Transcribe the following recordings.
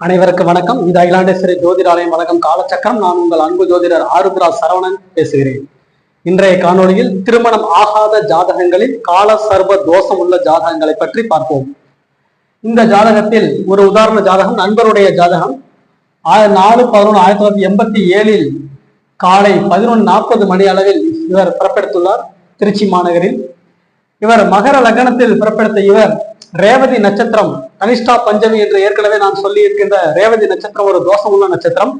அனைவருக்கும் வணக்கம். இது அகிலாண்டேஸ்வரி ஜோதிடாலயம் வழக்கம் காலச்சக்கரம். நான் உங்கள் அன்பு ஜோதிடர் ஆருத்ரா சரவணன் பேசுகிறேன். இன்றைய காணொளியில் திருமணம் ஆகாத ஜாதகங்களில் கால சர்வ தோஷம் உள்ள ஜாதகங்களை பற்றி பார்ப்போம். இந்த ஜாதகத்தில் ஒரு உதாரண ஜாதகம் நண்பருடைய ஜாதகம். ஆய- நாலு பதினொன்று ஆயிரத்தி தொள்ளாயிரத்தி எண்பத்தி ஏழில் காலை பதினொன்று நாற்பது மணி அளவில் இவர் பிறப்பெடுத்துள்ளார். திருச்சி மாநகரில். இவர் மகர லக்னத்தில் பிறப்பெடுத்த இவர் ரேவதி நட்சத்திரம் கனிஷ்டா பஞ்சமி என்று ஏற்கனவே நான் சொல்லி இருக்கின்ற ரேவதி நட்சத்திரம் ஒரு தோஷம் உள்ள நட்சத்திரம்.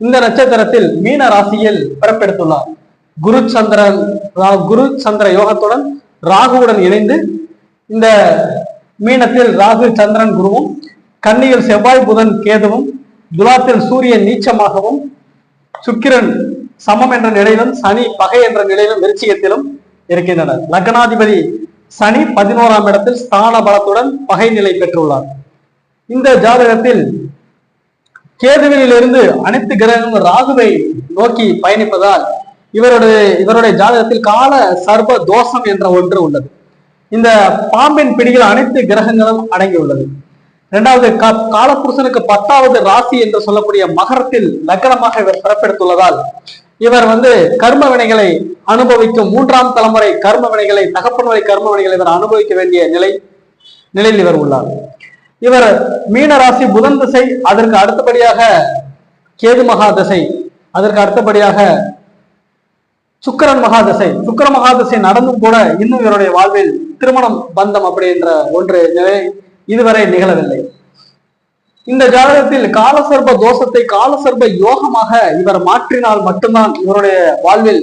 இந்த நட்சத்திரத்தில் மீன ராசியில் பிறப்பெடுத்துள்ளார். குரு சந்திரன் குரு சந்திர யோகத்துடன் ராகுவுடன் இணைந்து இந்த மீனத்தில் ராகு சந்திரன் குருவும் கன்னியில் செவ்வாய் புதன் கேதுவும் துலாத்தில் சூரியன் நீச்சமாகவும் சுக்கிரன் சமம் என்ற நிலையிலும் சனி பகை என்ற நிலையிலும் விருச்சிகத்திலும் இருக்கின்றனர். லக்னாதிபதி சனி பதினோராம் இடத்தில் ஸ்தான பலத்துடன் பகை நிலை பெற்றுள்ளார். இந்த ஜாதகத்தில் கேதுவிலிருந்து அனைத்து கிரகங்களும் ராகுவை நோக்கி பயணிப்பதால் இவருடைய இவருடைய ஜாதகத்தில் கால சர்வ தோஷம் என்ற ஒன்று உள்ளது. இந்த பாம்பின் பிடியில் அனைத்து கிரகங்களும் அடங்கியுள்ளது இரண்டாவது கா- காலபுருஷனுக்கு பத்தாவது ராசி என்று சொல்லக்கூடிய மகரத்தில் லக்னமாக இவர் பிறப்பெடுத்துள்ளதால் இவர் வந்து கர்ம வினைகளை அனுபவிக்கும் மூன்றாம் தலைமுறை கர்ம வினைகளை தகப்பன் வரை கர்ம வினைகளை இவர் அனுபவிக்க வேண்டிய நிலை நிலையில் இவர் உள்ளார். இவர் மீன ராசி புதன் திசை அதற்கு அடுத்தபடியாக கேது மகா திசை அதற்கு அடுத்தபடியாக சுக்கிரன் மகாதசை சுக்கிர மகாதசை நடந்தும் கூட இன்னும் இவருடைய வாழ்வில் திருமணம் பந்தம் அப்படின்ற ஒன்று நிலை இதுவரை நிகழவில்லை. இந்த ஜாதகத்தில் காலசர்ப தோஷத்தை காலசர்ப யோகமாக இவர் மாற்றினால் மட்டும்தான் இவருடைய வாழ்வில்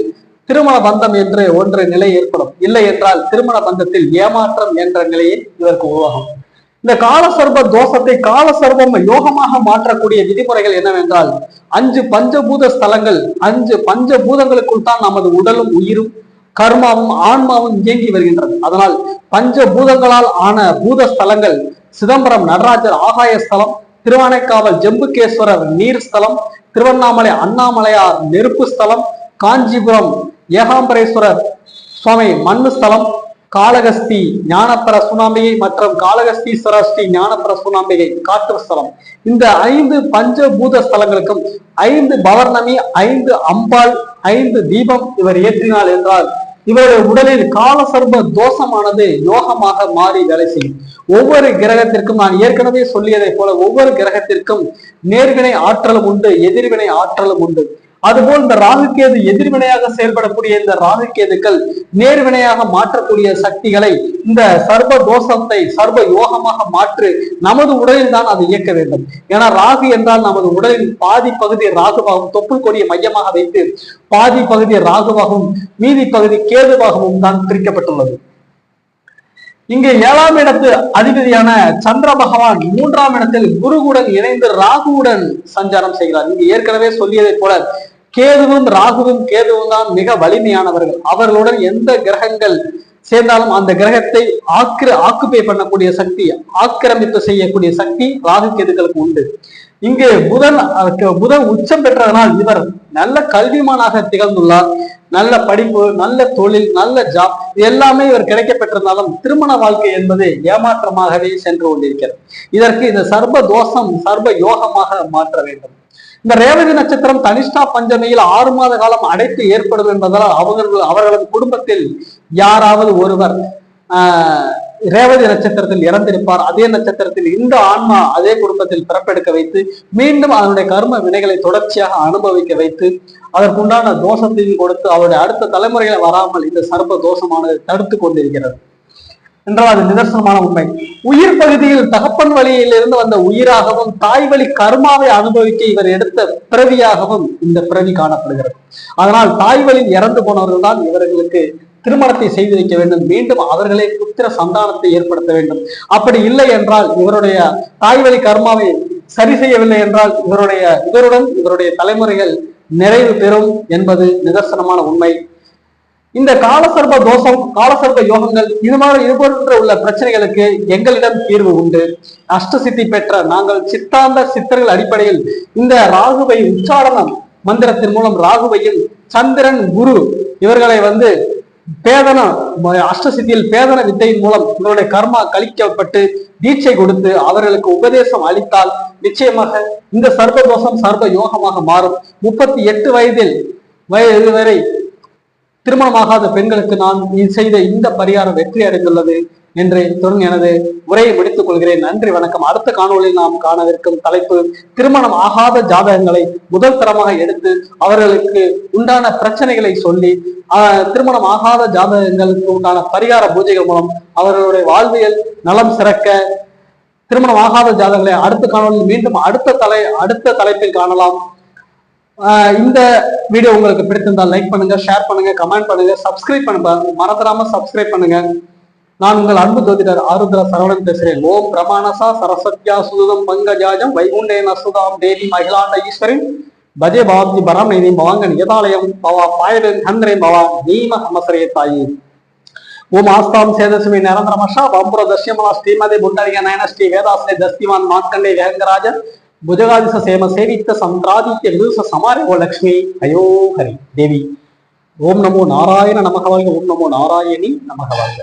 திருமண பந்தம் என்று ஒன்று நிலை ஏற்படும். இல்லை என்றால் திருமண பந்தத்தில் ஏமாற்றம் என்ற நிலையை இவருக்கு உருவாகும். இந்த காலசர்ப தோஷத்தை காலசர்பம் யோகமாக மாற்றக்கூடிய விதிமுறைகள் என்னவென்றால் அஞ்சு பஞ்சபூத ஸ்தலங்கள் அஞ்சு பஞ்சபூதங்களுக்குள் தான் நமது உடலும் உயிரும் கர்மாவும் ஆன்மாவும் இயங்கி வருகின்றது. அதனால் பஞ்சபூதங்களால் ஆன பூத ஸ்தலங்கள் சிதம்பரம் நடராஜர் ஆகாய ஸ்தலம் திருவானைக்காவல் ஜம்புகேஸ்வரர் நீர் ஸ்தலம் திருவண்ணாமலை அண்ணாமலையார் நெருப்பு ஸ்தலம் காஞ்சிபுரம் ஏகாம்பரேஸ்வரர் சுவாமி மண்ணு ஸ்தலம் காளகஸ்தி ஞானப்பர சுனாம்பிகை மற்றும் காளகஸ்தீஸ்வர ஸ்ரீ ஞானப்பர சுனாம்பிகை காற்று ஸ்தலம். இந்த ஐந்து பஞ்சபூத ஸ்தலங்களுக்கும் ஐந்து பவர்ணமி ஐந்து அம்பாள் ஐந்து தீபம் இவர் ஏற்றினார் என்றால் இவருடைய உடலில் காலசர்ப தோஷமானது யோகமாக மாறி வேலை செய்யும். ஒவ்வொரு கிரகத்திற்கும் நான் ஏற்கனவே சொல்லியதை போல ஒவ்வொரு கிரகத்திற்கும் நேர்வினை ஆற்றலும் உண்டு எதிர்வினை ஆற்றலும் உண்டு. அதுபோல் இந்த ராகுகேது எதிர்வினையாக செயல்படக்கூடிய இந்த ராகுகேதுக்கள் நேர்வினையாக மாற்றக்கூடிய சக்திகளை இந்த சர்வ தோஷத்தை சர்வ யோகமாக மாற்று நமது உடலில் தான் அதை இயக்க வேண்டும். ஏன்னா ராகு என்றால் நமது உடலின் பாதி பகுதி ராகுவாகவும் தொப்புள் கொடியை மையமாக வைத்து பாதி பகுதி ராகுவாகவும் மீதி பகுதி கேதுவாகவும் தான் பிரிக்கப்பட்டுள்ளது. இங்கு ஏழாம் இடத்து அதிபதியான சந்திர பகவான் மூன்றாம் இடத்தில் குருவுடன் இணைந்து ராகுவுடன் சஞ்சாரம் செய்கிறார். இங்கு ஏற்கனவே சொல்லியதைப் போல கேதுவும் ராகுவும் கேதுவும் தான் மிக வலிமையானவர்கள். அவர்களுடன் எந்த கிரகங்கள் சேர்ந்தாலும் அந்த கிரகத்தை ஆக்கிர ஆக்குப்பை பண்ணக்கூடிய சக்தி ஆக்கிரமிப்பு செய்யக்கூடிய சக்தி ராகு கேதுக்களுக்கு உண்டு. இங்கு புதன் புதன் உச்சம் பெற்றதனால் இவர் நல்ல கல்விமானாக திகழ்ந்துள்ளார். நல்ல படிப்பு நல்ல தொழில் நல்ல ஜாப் எல்லாமே இவர் கிடைக்க பெற்றிருந்தாலும் திருமண வாழ்க்கை என்பது ஏமாற்றமாகவே சென்று கொண்டிருக்கிறது. இதற்கு இந்த சர்வ தோஷம் சர்வ யோகமாக மாற்ற வேண்டும். இந்த ரேவதி நட்சத்திரம் தனிஷ்டா பஞ்சமியில் ஆறு மாத காலம் அடைத்து ஏற்படும் என்பதால் அவர்கள் அவர்களது குடும்பத்தில் யாராவது ஒருவர் ஆஹ், ரேவதி நட்சத்திரத்தில் இறந்திருப்பார். அதே நட்சத்திரத்தில் இந்த ஆன்மா அதே குடும்பத்தில் பிறப்பெடுக்க வைத்து மீண்டும் அதனுடைய கர்ம வினைகளை தொடர்ச்சியாக அனுபவிக்க வைத்து அதற்குண்டான தோஷத்தையும் கொடுத்து அவருடைய அடுத்த தலைமுறைகளை வராமல் இந்த சர்வ தோஷமானது தடுத்து கொண்டிருக்கிறது. என்றால் அது நிதர்சனமான உண்மை. உயிர் பகுதியில் தகப்பன் வழியிலிருந்து வந்த உயிராகவும் தாய் வழி கர்மாவை அனுபவிக்க இவர் எடுத்த பிறவியாகவும் இந்த பிறவி காணப்படுகிறது. அதனால் தாய் வழி இறந்து போனவர்கள் தான் இவர்களுக்கு திருமணத்தை செய்து வைக்க வேண்டும். மீண்டும் அவர்களே புத்திர சந்தானத்தை ஏற்படுத்த வேண்டும். அப்படி இல்லை என்றால் இவருடைய தாய் வழி கர்மாவை சரி செய்யவில்லை என்றால் இவருடைய இவருடன் இவருடைய தலைமுறைகள் நிறைவு பெறும் என்பது நிதர்சனமான உண்மை. இந்த காலசர்ப தோஷம் காலசர்ப யோகங்கள் இது மாதிரி இது போன்ற உள்ள பிரச்சனைகளுக்கு எங்களிடம் தீர்வு உண்டு. அஷ்டசித்தி பெற்ற நாங்கள் சித்தாந்த சித்தர்கள் அடிப்படையில் இந்த ராகுவை உச்சாரணம் மந்திரத்தின் மூலம் ராகுவையும் சந்திரன் குரு இவர்களை வந்து பேதன அஷ்டசித்தியில் பேதன வித்தையின் மூலம் உங்களுடைய கர்மா கழிக்கப்பட்டு தீட்சை கொடுத்து அவர்களுக்கு உபதேசம் அளித்தால் நிச்சயமாக இந்த சர்பதோஷம் சர்ப யோகமாக மாறும். முப்பத்தி எட்டு வயதில் வயது வரை திருமணமாகாத பெண்களுக்கு நான் செய்த இந்த பரிகாரம் வெற்றி அடைந்துள்ளது என்று தொடர்ந்து எனது உரையை முடித்துக் கொள்கிறேன். நன்றி வணக்கம். அடுத்த காணொளியில் நாம் காணவிருக்கும் தலைப்பு திருமணம் ஆகாத ஜாதகங்களை முதல் தரமாக எடுத்து அவர்களுக்கு உண்டான பிரச்சனைகளை சொல்லி ஆஹ், திருமணம் ஆகாத ஜாதகங்களுக்கு உண்டான பரிகார பூஜைகள் மூலம் அவர்களுடைய வாழ்வியல் நலம் சிறக்க திருமணம் ஆகாத ஜாதகங்களை அடுத்த காணொலியில் மீண்டும் அடுத்த தலை அடுத்த தலைப்பில் காணலாம். இந்த வீடியோ உங்களுக்கு பிடித்திருந்தால் லைக் பண்ணுங்க ஷேர் பண்ணுங்க கமெண்ட் பண்ணுங்க சப்ஸ்கிரைப் பண்ணுங்க. மறந்துடாம சப்ஸ்கிரைப் பண்ணுங்க. நான் உங்கள் அன்பு ஜோதிடர் ஆருத்ரா சரவணன் பேசுகிறேன். ஓம் பிரமாணசா சரஸ்வத்யா சுதம் பங்கஜாஜம் வைகுண்டே நசுதாம் தேவி மகிழாண்ட ஈஸ்வரின். பஜே பாப்ஜி பரம் நைனி பவாங்கன் யதாலயம் பவா பாயடன் ஹந்திரே பவா நீம ஹமசரே தாயி. ஓம் ஆஸ்தாம் சேதசுமி நிரந்தரமஷா வம்புர தஷ்யமலா ஸ்ரீமதி புண்டரிக நயன ஸ்ரீ வேதாஸ்ரீ தஸ்திவான் மார்க்கண்டே வேங்கராஜன். భుజగాదిశ సేమ సేవిత సంద్రాదిత్య విదుస సమారో లక్ష్మి హయో హరి దేవి ఓం నమో నారాయణ నమకవాయ ఓం నమో నారాయణి నమకవాయ